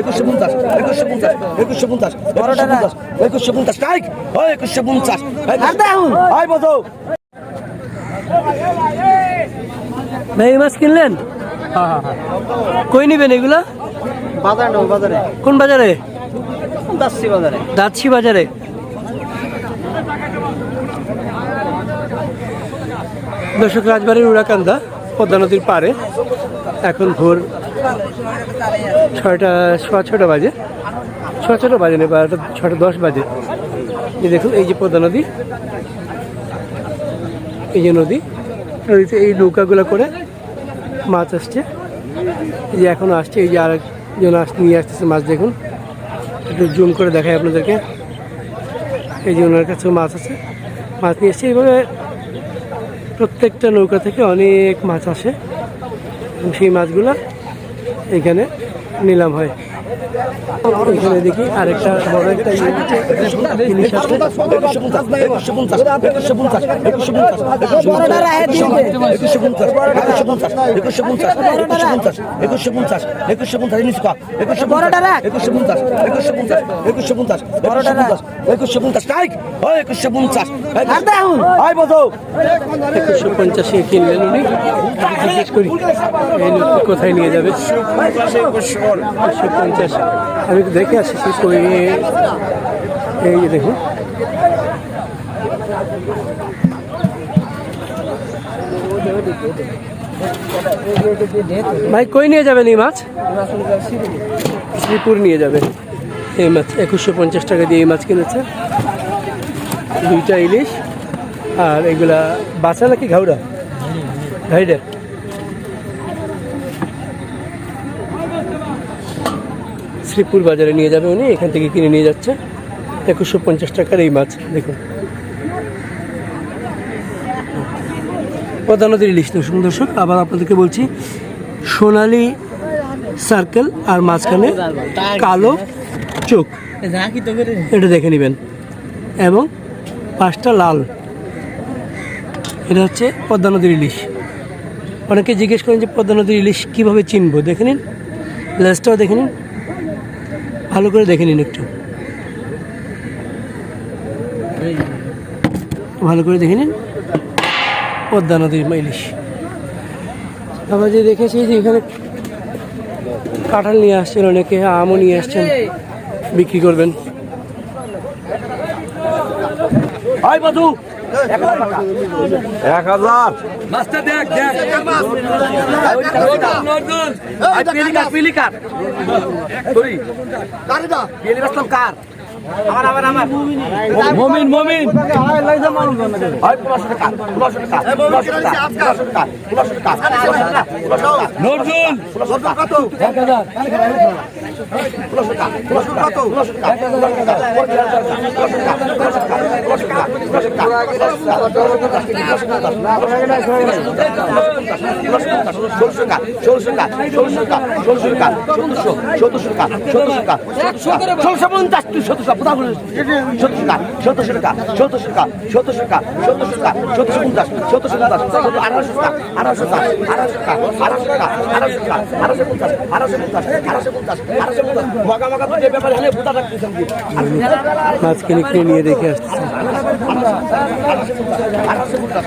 একুশশো পঞ্চাশ একুশশো পঞ্চাশ একুশশো পঞ্চাশ একুশশো পঞ্চাশ একুশশো পঞ্চাশ স্ট্রাইক হয় হয় এই মাছ কিনলেন? কই নিবেন এগুলা? বাজারে বাজারে। কোন বাজারে? যাচ্ছি বাজারে। দাচ্ছি বাজারে। দর্শক রাজবাড়ির উড়াকান্দা পদ্মা নদীর পারে এখন ভোর ছয়টা, সোয়া ছটা বাজে। সোয়া ছটা বাজে না বারোটা ছটা দশ বাজে। এই দেখুন, এই যে পদ্মা নদী, এই যে নদী, নদীতে এই নৌকাগুলো করে মাছ আসছে। এই যে এখন আসছে, এই যে আরেকজন আস, নিয়ে আসতেছে মাছ, দেখুন। একটু জুম করে দেখাই আপনাদেরকে। এই যে ওনার কাছেও মাছ আছে, মাছ নিয়ে এসছে। এইভাবে প্রত্যেকটা নৌকা থেকে অনেক মাছ আসে। সেই মাছগুলো এখানে নিলাম হয়। এখানে দেখি আরেকটা বড় একটা ইয়ে একুশশো পঞ্চাশে কিনলেন উনি। জিজ্ঞেস করি কোথায় নিয়ে যাবে? একুশশো পঞ্চাশ। আমি একটু দেখে আসি সে কই এই যে দেখুন। ভাই, কই নিয়ে যাবেন এই মাছ? শ্রীপুর নিয়ে যাবে এই মাছ, একুশশো পঞ্চাশ টাকা দিয়ে এই মাছ কিনেছে। দুইটা ইলিশ আর এগুলা বাঁচা নাকি ঘাউড়া? ঘাইডা শ্রীপুর বাজারে নিয়ে যাবে উনি, এখান থেকে কিনে নিয়ে যাচ্ছে। একুশশো পঞ্চাশ টাকার এই মাছ, দেখুন। নদীর ইলিশ দর্শক দর্শক, আবার আপনাদেরকে বলছি, সোনালি সার্কেল আর মাঝখানে কালো চোখ। এটা দেখে নেবেন। এবং পাঁচটা লাল। এটা হচ্ছে পদ্মা নদীর ইলিশ। অনেকে জিজ্ঞেস করেন যে পদ্মা নদীর ইলিশ কীভাবে চিনবো? দেখে নিন। লেজটাও দেখে নিন। ভালো করে দেখে নিন একটু। ভালো করে দেখে নিন। পদ্মা নদীর ইলিশ আমরা যে দেখেছি যে এখানে কাঁঠাল নিয়ে আসছেন, অনেকে আমও নিয়ে আসছেন, বিক্রি করবেন। হয় বোঝো এক হাজার। মাছটা দেখ দেখ। পিলিকার পিলিকার সরি কার? মমিন মমিন নজরুল এক হাজার চোদ্দশো পঞ্চাশ তুই শতশো কোথা সতেরোশো টাকা সতেরোশো টাকা সতেরোশো টাকা সতেরোশো টাকা সতেরোশো টাকা সতেরোশো পঞ্চাশ সতেরোশো পঞ্চাশ সতেরো আঠারোশো টাকা আঠারোশো টাকা আঠারোশো টাকা আঠারোশো টাকা আঠারোশো টাকা আঠারোশো পঞ্চাশ আঠারোশো পঞ্চাশ আঠারোশো পঞ্চাশ আঠারোশো পঞ্চাশ মগা মগা তো ব্যাপারে হলে বুঝা রাখতেছেন কিনে নিয়ে রেখে আসতেছে? আঠারোশো পঞ্চাশ আঠারোশো পঞ্চাশ